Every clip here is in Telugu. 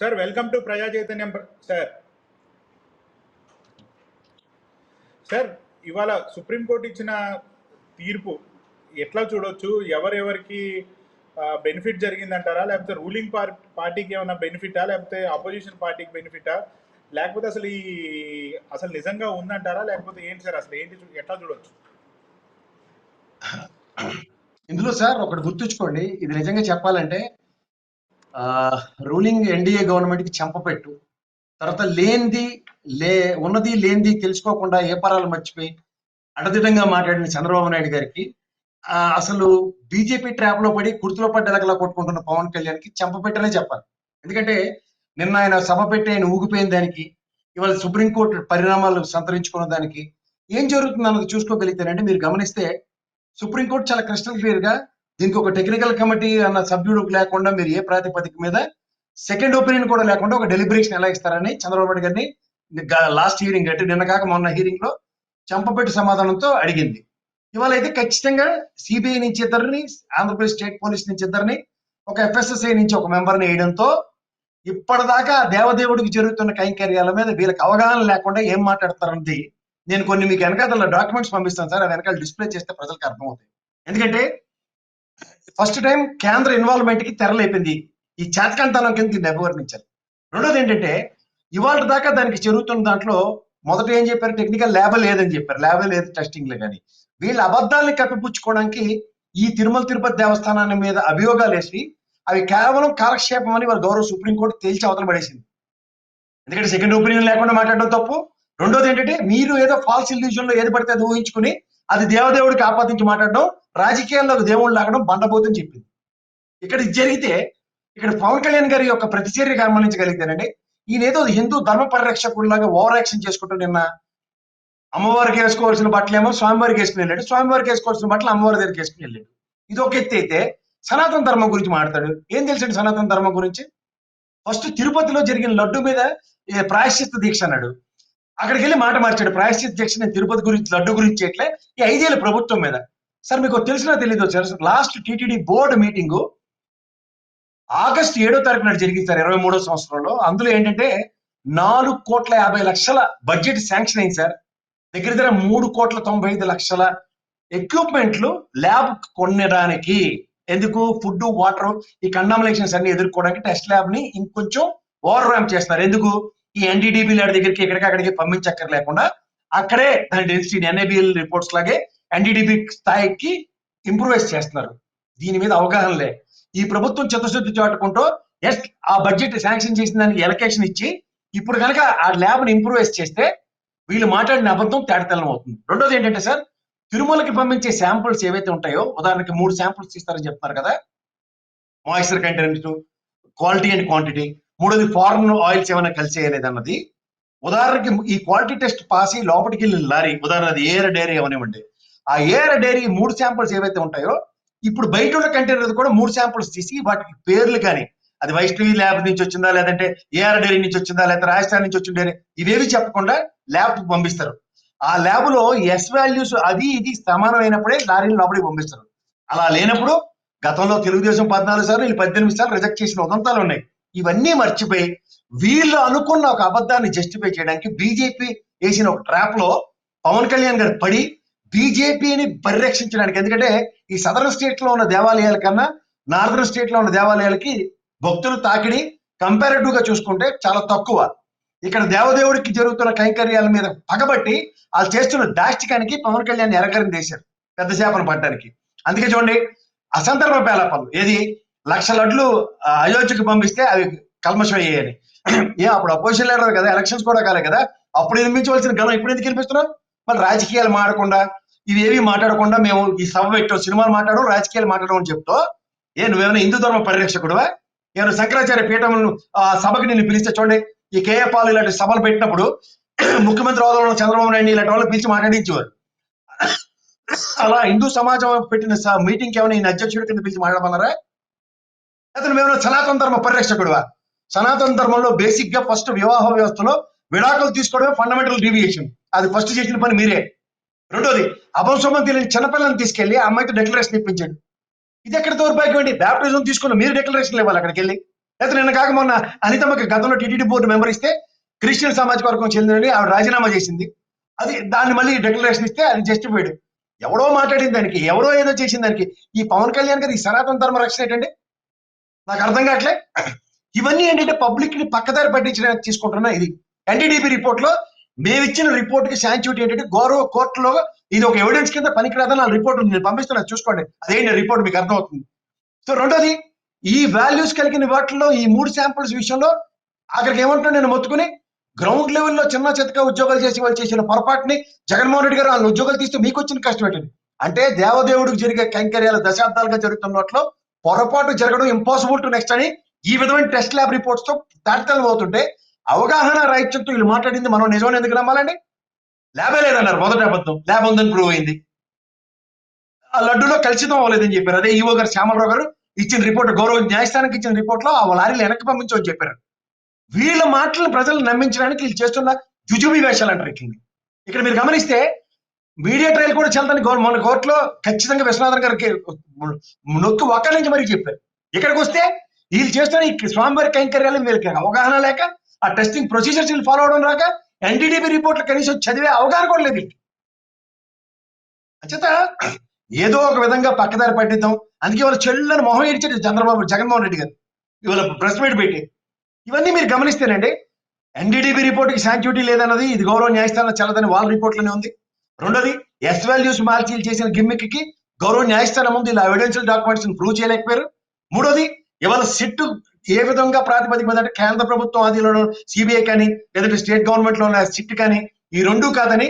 సార్ వెల్కమ్ టు ప్రజా చైతన్యం సార్ సార్ ఇవాళ సుప్రీంకోర్టు ఇచ్చిన తీర్పు ఎట్లా చూడొచ్చు? ఎవరెవరికి బెనిఫిట్ జరిగిందంటారా? లేకపోతే రూలింగ్ పార్టీకి ఏమైనా బెనిఫిటా లేకపోతే అపోజిషన్ పార్టీకి బెనిఫిటా లేకపోతే అసలు ఈ అసలు నిజంగా ఉందంటారా? లేకపోతే ఏంటి సార్ అసలు ఏంటి ఎట్లా చూడొచ్చు? ఇందులో సార్ ఒకటి గుర్తుంచుకోండి. ఇది నిజంగా చెప్పాలంటే రూలింగ్ ఎన్డీఏ గవర్నమెంట్కి చెంపపెట్టు. తర్వాత లేనిది లే ఉన్నది లేనిది తెలుసుకోకుండా ఏ పరాలు మర్చిపోయి అడదిడంగా మాట్లాడిన చంద్రబాబు నాయుడు గారికి అసలు బీజేపీ ట్రాప్లో పడి కుర్తులో పడ్డదగలా కొట్టుకుంటున్న పవన్ కళ్యాణ్కి చెంపపెట్టనే చెప్పాలి. ఎందుకంటే నిన్న ఆయన సభ పెట్టి ఆయన ఊగిపోయిన దానికి ఇవాళ సుప్రీంకోర్టు పరిణామాలు సంతరించుకున్న దానికి ఏం జరుగుతుంది అన్నది చూసుకోగలిగితేనంటే మీరు గమనిస్తే సుప్రీంకోర్టు చాలా క్రిస్టల్ క్లియర్గా దీనికి ఒక టెక్నికల్ కమిటీ అన్న సభ్యుడు లేకుండా మీరు ఏ ప్రాతిపదిక మీద సెకండ్ ఒపీనియన్ కూడా లేకుండా ఒక డెలిబరేషన్ ఎలా ఇస్తారని చంద్రబాబు నాయుడు గారిని లాస్ట్ హీరింగ్ అంటే నిన్న కాక మొన్న హీరింగ్లో చంపపెట్టి సమాధానంతో అడిగింది. ఇవాళ అయితే ఖచ్చితంగా సిబిఐ నుంచి ఇద్దరిని ఆంధ్రప్రదేశ్ స్టేట్ పోలీస్ నుంచి ఇద్దరిని ఒక ఎఫ్ఎస్ఎస్ఐ నుంచి ఒక మెంబర్ని వేయడంతో ఇప్పటిదాకా దేవదేవుడికి జరుగుతున్న కైంకర్యాల మీద వీళ్ళకి అవగాహన లేకుండా ఏం మాట్లాడతారన్నది నేను కొన్ని మీకు వెనకాల డాక్యుమెంట్స్ పంపిస్తాను సార్ ఆ వెనకాల డిస్ప్లే చేస్తే ప్రజలకు అర్థమవుతాయి. ఎందుకంటే ఫస్ట్ టైం కేంద్ర ఇన్వాల్వ్మెంట్కి తెరలేపింది. ఈ చేతకంతనం కింద దీన్ని అభివర్ణించారు. రెండోది ఏంటంటే ఇవాళ దాకా దానికి జరుగుతున్న దాంట్లో మొదట ఏం చెప్పారు? టెక్నికల్ ల్యాబ్ లేదని చెప్పారు. ల్యాబ్ లేదు టెస్టింగ్ లే కానీ. వీళ్ళ అబద్ధాలని కప్పిపుచ్చుకోవడానికి ఈ తిరుమల తిరుపతి దేవస్థానాన్ని మీద అభియోగాలు వేసి అవి కేవలం కాలక్షేపం అని వాళ్ళ గౌరవ సుప్రీంకోర్టు తేల్చి అవతల పడేసింది. ఎందుకంటే సెకండ్ ఒపీనియన్ లేకుండా మాట్లాడడం తప్పు. రెండోది ఏంటంటే మీరు ఏదో ఫాల్స్ ఇల్యూజన్లో ఏది పడితే అది ఊహించుకుని అది దేవదేవుడికి ఆపాదించి మాట్లాడడం రాజకీయాల్లో దేవుళ్ళు లాగడం బండబోతని చెప్పింది. ఇక్కడ ఇది జరిగితే ఇక్కడ పవన్ కళ్యాణ్ గారి యొక్క ప్రతిచర్య గమనించగలిగితేనండి ఈయన ఏదో హిందూ ధర్మ పరిరక్షకుడిలాగా ఓవర్ యాక్షన్ చేసుకుంటూ నిన్న అమ్మవారికి వేసుకోవాల్సిన బట్టలేమో స్వామివారికి వేసుకుని వెళ్ళాడు. స్వామివారికి వేసుకోవాల్సిన బట్టలు అమ్మవారి దగ్గరికి వేసుకుని వెళ్ళాడు. ఇది ఒక ఎత్తి అయితే సనాతన ధర్మం గురించి మాట్లాడు. ఏం తెలిసండి సనాతన ధర్మం గురించి? ఫస్ట్ తిరుపతిలో జరిగిన లడ్డు మీద ప్రాయశ్చిత్త దీక్ష అన్నాడు. అక్కడికి వెళ్ళి మాట మార్చాడు. ప్రాయశ్చిత్త దీక్ష నేను తిరుపతి గురించి లడ్డు గురించి చేయట్లే. ఈ ఐదేళ్ళ ప్రభుత్వం మీద. సార్ మీకు తెలిసినా తెలీదు sir. Last TTD board meeting August ఏడో తారీఖు నాడు జరిగింది సార్ ఇరవై మూడో సంవత్సరంలో. అందులో ఏంటంటే నాలుగు కోట్ల యాభై లక్షల బడ్జెట్ శాంక్షన్ అయింది సార్. దగ్గర దగ్గర మూడు కోట్ల తొంభై ఐదు లక్షల ఎక్విప్మెంట్లు ల్యాబ్ కొనడానికి. ఎందుకు? ఫుడ్ వాటర్ ఈ కండామినేషన్స్ అన్ని ఎదుర్కోవడానికి టెస్ట్ ల్యాబ్ని ఇంకొంచెం ఓవర్ ర్యాంప్ చేస్తున్నారు. ఎందుకు? ఈ ఎన్డీడీబీ ల్యాడ్ దగ్గరికి ఎక్కడికి అక్కడికి పంపించక్కర్ లేకుండా అక్కడే దాని డెన్సిటీ ఎన్ఏబిఎల్ రిపోర్ట్స్ లాగే ఎన్డీడీబీ స్థాయికి ఇంప్రూవైజ్ చేస్తున్నారు. దీని మీద అవగాహన లే. ఈ ప్రభుత్వం చిత్తశుద్ధి చాటుకుంటూ ఎస్ ఆ బడ్జెట్ శాంక్షన్ చేసిన దానికి ఎలకేషన్ ఇచ్చి ఇప్పుడు కనుక ఆ ల్యాబ్ని ఇంప్రూవైజ్ చేస్తే వీళ్ళు మాట్లాడిన అబద్ధం తేడతెల్లం అవుతుంది. రెండోది ఏంటంటే సార్ తిరుమలకి పంపించే శాంపుల్స్ ఏవైతే ఉంటాయో ఉదాహరణకి మూడు శాంపుల్స్ ఇస్తారని చెప్తున్నారు కదా moisture content quality and quantity. మూడోది ఫారెన్ ఆయిల్స్ ఏమైనా కలిసేయలేదు అన్నది ఉదాహరణకి ఈ క్వాలిటీ టెస్ట్ పాస్ లోపలికి వెళ్ళిన లారీ ఉదాహరణ అది ఏర్ డైరీ అవనివ్వండి ఆ ఏర్ డైరీ మూడు శాంపుల్స్ ఏవైతే ఉంటాయో ఇప్పుడు బయట ఉన్న కంటైనర్ కూడా మూడు శాంపుల్స్ తీసి వాటికి పేర్లు కానీ అది వైష్ణవి ల్యాబ్ నుంచి వచ్చిందా లేదంటే ఏఆర్ డైరీ నుంచి వచ్చిందా లేదా రాజస్థాన్ నుంచి వచ్చిన ఇవేవి చెప్పకుండా ల్యాబ్ పంపిస్తారు. ఆ ల్యాబ్లో ఎస్ వాల్యూస్ అది ఇది సమానమైనప్పుడే లారీని లోపలికి పంపిస్తారు. అలా లేనప్పుడు గతంలో తెలుగుదేశం పద్నాలుగు సార్లు వీళ్ళు పద్దెనిమిది సార్లు రిజెక్ట్ చేసిన ఉదంతాలు ఉన్నాయి. ఇవన్నీ మర్చిపోయి వీళ్ళు అనుకున్న ఒక అబద్ధాన్ని జస్టిఫై చేయడానికి బీజేపీ వేసిన ఒక ట్రాప్లో పవన్ కళ్యాణ్ గారు పడి బీజేపీని పరిరక్షించడానికి. ఎందుకంటే ఈ సదరన్ స్టేట్లో ఉన్న దేవాలయాల కన్నా నార్దర్న్ స్టేట్లో ఉన్న దేవాలయాలకి భక్తులు తాకిడి కంపారిటివ్గా చూసుకుంటే చాలా తక్కువ. ఇక్కడ దేవదేవుడికి జరుగుతున్న కైంకర్యాల మీద పగబట్టి వాళ్ళు చేస్తున్న దాష్టికానికి పవన్ కళ్యాణ్ ఎరకరిని చేశారు పెద్ద చేపను పట్టడానికి. అందుకే చూడండి అసందర్భ పేలపలు. ఏది? లక్ష లడ్లు అయోధ్యకు పంపిస్తే అవి కల్మషం అయ్యాయని. ఏ అప్పుడు అపోజిషన్ లీడర్ కదా ఎలక్షన్స్ కూడా కాలే కదా అప్పుడు నిర్మించవలసిన గణం ఇప్పుడు ఎందుకు వినిపిస్తున్నారు మళ్ళీ రాజకీయాలు మాడకుండా ఇవి మాట్లాడకుండా మేము ఈ సభ పెట్టాం సినిమాలు మాట్లాడడం రాజకీయాలు మాట్లాడడం అని చెప్తో ఏ నువ్వేమైనా హిందూ ధర్మ పరిరక్షకుడువా? నేను శంకరాచార్య పీఠములను ఆ సభకి నిన్ను పిలిస్తే చూడండి ఈ కేఏపాలు ఇలాంటి సభలు పెట్టినప్పుడు ముఖ్యమంత్రి హోదాలో చంద్రబాబు నాయుడు ఇలాంటి వాళ్ళు పిలిచి మాట్లాడించేవారు. అలా హిందూ సమాజం పెట్టిన మీటింగ్ ఏమైనా ఈయన అధ్యక్షుడి కింద పిలిచి మాట్లాడమన్నారా? అతను మేము సనాతన ధర్మ పరిరక్షకుడువా? సనాతన ధర్మంలో బేసిక్గా ఫస్ట్ వివాహ వ్యవస్థలో విడాకులు తీసుకోవడమే ఫండమెంటల్ డీవియేషన్ అది ఫస్ట్ చేసిన పని మీరే. రెండోది అభంశోభం తెలియని చిన్నపిల్లని తీసుకెళ్ళి ఆ అమ్మాయితో డెక్లరేషన్ ఇప్పించాడు. ఇది ఎక్కడ దౌర్భాగ్యం అండి? బ్యాప్టిజం తీసుకున్న మీరు డెక్లరేషన్ ఇవ్వాలి అక్కడికి వెళ్ళి. అయితే నిన్న కాక మొన్న అనితమ్మకి గతంలో టీటీడీ బోర్డు మెంబర్ ఇస్తే క్రిస్టియన్ సామాజిక వర్గం చెందినని ఆవిడ రాజీనామా చేసింది. అది దాన్ని మళ్ళీ డిక్లరేషన్ ఇస్తే అది జస్టిఫైడ్ ఎవడో మాట్లాడింది దానికి ఎవరో ఏదో చేసిన దానికి. ఈ పవన్ కళ్యాణ్ గారు ఈ సనాతన ధర్మ రక్షణ ఏంటండి? నాకు అర్థం కావట్లే. ఇవన్నీ ఏంటంటే పబ్లిక్ని పక్కదారి పట్టించడానికి తీసుకుంటున్నా ఇది. ఎన్డీడీపీ రిపోర్ట్లో మేము ఇచ్చిన రిపోర్ట్కి శాంచ్యూటీ ఏంటంటే గౌరవ కోర్టులో ఇది ఒక ఎవిడెన్స్ కింద పనికిరాదని నా రిపోర్ట్ నేను పంపిస్తున్నాను చూసుకోండి. అదేంటి రిపోర్ట్ మీకు అర్థమవుతుంది? సో రెండోది ఈ వాల్యూస్ కలిగిన వాటిల్లో ఈ మూడు శాంపుల్స్ విషయంలో అక్కడికి ఏమంటున్నా నేను మొత్తుకుని గ్రౌండ్ లెవెల్లో చిన్న చితక ఉద్యోగాలు చేసి వాళ్ళు చేసిన పొరపాటుని జగన్మోహన్ రెడ్డి గారు వాళ్ళ ఉద్యోగాలు తీస్తే మీకు వచ్చిన కష్టం ఏంటండి? అంటే దేవదేవుడికి జరిగే కైంకర్యాలు దశాబ్దాలుగా జరుగుతున్నట్లో పొరపాటు జరగడం ఇంపాసిబుల్ టు నెక్స్ట్ అని ఈ విధమైన టెస్ట్ ల్యాబ్ రిపోర్ట్స్తో తాటతలం అవుతుంటే అవగాహన రాహిత్యంతో వీళ్ళు మాట్లాడింది మనం నిజమని ఎందుకు నమ్మాలండి? ల్యాబే లేదన్నారు మొదట అబద్ధం. ల్యాబ్ ఉందని ప్రూవ్ అయింది. ఆ లడ్డూలో కలిసితం అవ్వలేదని చెప్పారు. అదే ఈవో గారు శ్యామలరావు గారు ఇచ్చిన రిపోర్ట్ గౌరవ న్యాయస్థానానికి ఇచ్చిన రిపోర్ట్లో ఆ లారీలు వెనక్కి పంపించమని చెప్పారు. వీళ్ళ మాటలను ప్రజలను నమ్మించడానికి వీళ్ళు చేస్తున్న జుజుబి వేషాలు అంటారు ఇట్లని ఇక్కడ మీరు గమనిస్తే మీడియా ట్రయల్ కూడా చెల్లని మన కోర్టులో ఖచ్చితంగా విశ్వనాథన్ గారికి నొక్కి ఒక్కడి నుంచి మరీ చెప్పారు. ఇక్కడికి వస్తే వీళ్ళు చేస్తున్న ఈ స్వామివారి కైంకర్యాలు వీళ్ళకి అవగాహన లేక ఆ టెస్టింగ్ ప్రొసీజర్స్ వీళ్ళు ఫాలో అవడం రాక ఎన్డీడీబీ రిపోర్ట్లు కనీసం చదివే అవగాహన కూడా లేదు అంచేత ఏదో ఒక విధంగా పక్కదారి పట్టిద్దాం. అందుకే వాళ్ళ చెల్లని మొహం ఇచ్చాడు చంద్రబాబు జగన్మోహన్ రెడ్డి గారు. ఇవాళ ప్రెస్ మీట్ పెట్టి. ఇవన్నీ మీరు గమనిస్తేనండి ఎన్డీడీబీ రిపోర్ట్కి శాంక్యూటీ లేదన్నది ఇది గౌరవ న్యాయస్థానం చల్లదని వాళ్ళ రిపోర్ట్లోనే ఉంది. రెండోది ఎస్ వాల్యూస్ మార్చీలు చేసిన గిమ్మిక్కి గౌరవ న్యాయస్థానం ముందు ఇలా ఎవిడెన్షియల్ డాక్యుమెంట్స్ ప్రూవ్ చేయలేకపోయారు. మూడోది ఇవాళ సిట్టు ఏ విధంగా ప్రాతిపదిక అంటే కేంద్ర ప్రభుత్వం ఆధీనంలో సిబిఐ కానీ లేదంటే స్టేట్ గవర్నమెంట్లో ఉన్న సిట్ కానీ ఈ రెండు కాదని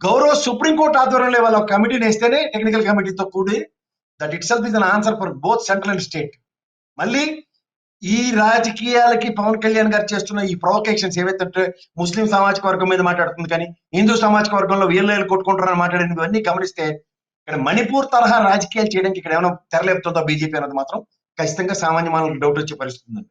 గౌరవ సుప్రీంకోర్టు ఆధ్వర్యంలో వాళ్ళ కమిటీని వేస్తేనే టెక్నికల్ కమిటీతో కూడి that itself is an answer for both central and state మళ్ళీ ఈ రాజకీయాలకి పవన్ కళ్యాణ్ గారు చేస్తున్న ఈ ప్రొవకేషన్స్ ఏవైతే ముస్లిం సామాజిక వర్గం మీద మాట్లాడుతుంది కానీ హిందూ సామాజిక వర్గంలో వీళ్ళు కొట్టుకుంటారని మాట్లాడినవన్నీ గమనిస్తే ఇక్కడ మణిపూర్ తరహా రాజకీయాలు చేయడానికి ఇక్కడ ఏమైనా తెరలేపుతుందో బీజేపీ అన్నది మాత్రం? ఖచ్చితంగా సామాన్య మానవులకు డౌట్ వచ్చే పరిస్థితి ఉందండి.